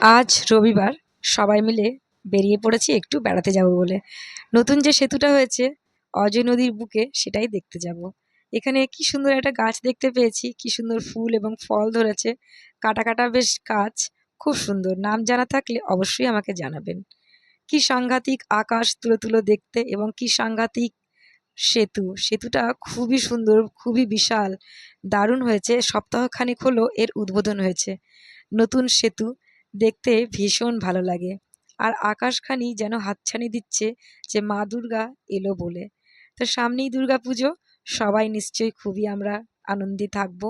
আজ রবিবার সবাই মিলে বেরিয়ে পড়েছি, একটু বেড়াতে যাব বলে। নতুন যে সেতুটা হয়েছে, অজয় নদীর বুকে সেটাই দেখতে যাব। এখানে কি সুন্দর একটা গাছ দেখতে পেয়েছি, কি সুন্দর ফুল এবং ফল ধরেছে। কাটা কাটা বেশ গাছ, খুব সুন্দর। নাম জানা থাকলে অবশ্যই আমাকে জানাবেন। কি সাংঘাতিক আকাশ তুলো তুলো দেখতে এবং কি সাংঘাতিক সেতু। সেতুটা খুবই সুন্দর, খুবই বিশাল, দারুণ হয়েছে। সপ্তাহখানেক হলো এর উদ্বোধন হয়েছে। নতুন সেতু দেখতে ভীষণ ভালো লাগে। আর আকাশখানি যেন হাতছানি দিচ্ছে যে মা দুর্গা এলো বলে। তো সামনেই দুর্গা পুজো, সবাই নিশ্চয়ই খুবই আমরা আনন্দে থাকব।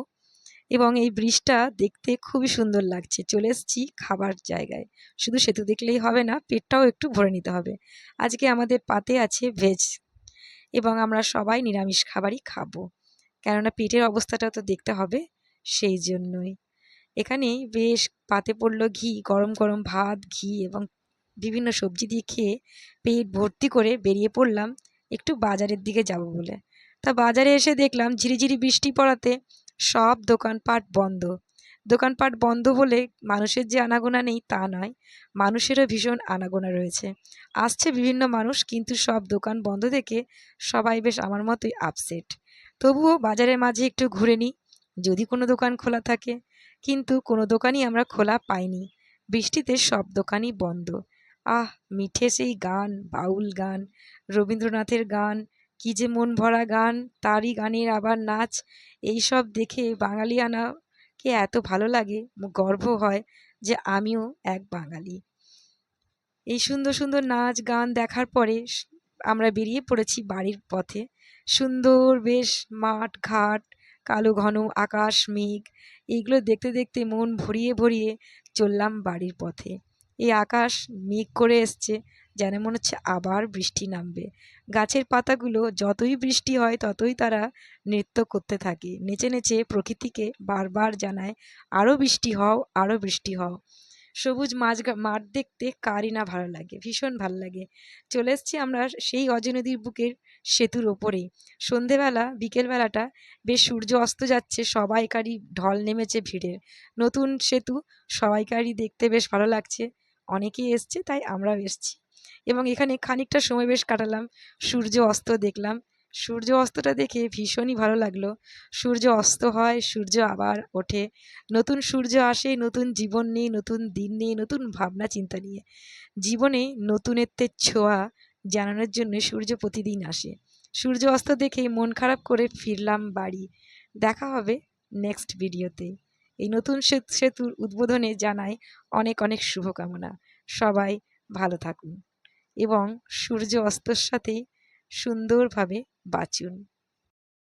এবং এই ব্রিজটা দেখতে খুবই সুন্দর লাগছে। চলে এসেছি খাবার জায়গায়। শুধু সেতু দেখলেই হবে না, পেটটাও একটু ভরে নিতে হবে। আজকে আমাদের পাতে আছে ভেজ। এবং আমরা সবাই নিরামিষ খাবারই খাব। কেননা পেটের অবস্থাটা তো দেখতে হবে, সেই জন্যই। এখানে বেশ পাতে পড়ল ঘি, গরম গরম ভাত, ঘি এবং বিভিন্ন সবজি দিয়ে খেয়ে পেট ভর্তি করে বেরিয়ে পড়লাম একটু বাজারের দিকে যাব বলে। তা বাজারে এসে দেখলাম ঝিরিঝিরি বৃষ্টি পড়াতে সব দোকানপাট বন্ধ। দোকানপাট বন্ধ বলে মানুষের যে আনাগোনা নেই তা নয়, মানুষেরও ভীষণ আনাগোনা রয়েছে। আসছে বিভিন্ন মানুষ কিন্তু সব দোকান বন্ধ দেখে সবাই বেশ আমার মতোই আপসেট তবুও বাজারের মাঝে একটু ঘুরে নিই, যদি কোনো দোকান খোলা থাকে। কিন্তু কোনো দোকানই আমরা খোলা পাইনি। বৃষ্টিতে সব দোকানই বন্ধ। আহ, মিঠে সেই গান, বাউল গান, রবীন্দ্রনাথের গান, কী যে মন ভরা গান, তারই গানের আবার নাচ এইসব দেখে বাঙালিয়ানাকে এত ভালো লাগে, গর্ব হয় যে আমিও এক বাঙালি। এই সুন্দর সুন্দর নাচ গান দেখার পরে আমরা বেরিয়ে পড়েছি বাড়ির পথে। সুন্দর বেশ মাঠ ঘাট কালো ঘন আকাশ, মেঘ এইগুলো দেখতে দেখতে মন ভরিয়ে ভরিয়ে চললাম বাড়ির পথে। এই আকাশ মেঘ করে এসছে, যেন মনে হচ্ছে আবার বৃষ্টি নামবে। গাছের পাতাগুলো যতই বৃষ্টি হয়, ততই তারা নৃত্য করতে থাকে। নেচে নেচে প্রকৃতিকে বারবার জানায় আরও বৃষ্টি হও আরও বৃষ্টি হও। সবুজ মাঝ মাঠ দেখতে কারই না ভালো লাগে, ভীষণ ভালো লাগে। চলে এসছি আমরা সেই অজয় নদীর বুকের সেতুর ওপরেই। সন্ধেবেলা, বিকেলবেলাটা বেশ সূর্য অস্ত যাচ্ছে, সবাইকারই ঢল নেমেছে ভিড়ের। নতুন সেতু, সবাইকারই দেখতে বেশ ভালো লাগছে। অনেকেই এসছে, তাই আমরাও এসছি। এবং এখানে খানিকটা সময় বেশ কাটালাম। সূর্য অস্ত দেখলাম। সূর্য অস্তটা দেখে ভীষণই ভালো লাগল। সূর্য অস্ত হয়, সূর্য আবার ওঠে। নতুন সূর্য আসে, নতুন জীবন নিয়ে নতুন দিন নিয়ে নতুন ভাবনা, চিন্তা নিয়ে। জীবনে নতুনত্বের ছোঁয়া জানানোর জন্য সূর্য প্রতিদিন আসে। সূর্য অস্ত দেখেই মন খারাপ করে ফিরলাম বাড়ি। দেখা হবে নেক্সট ভিডিওতে এই নতুন সেতুর উদ্বোধনে জানাই অনেক অনেক শুভকামনা। সবাই ভালো থাকুন এবং সূর্য অস্তর সাথে সুন্দরভাবে বাঁচুন।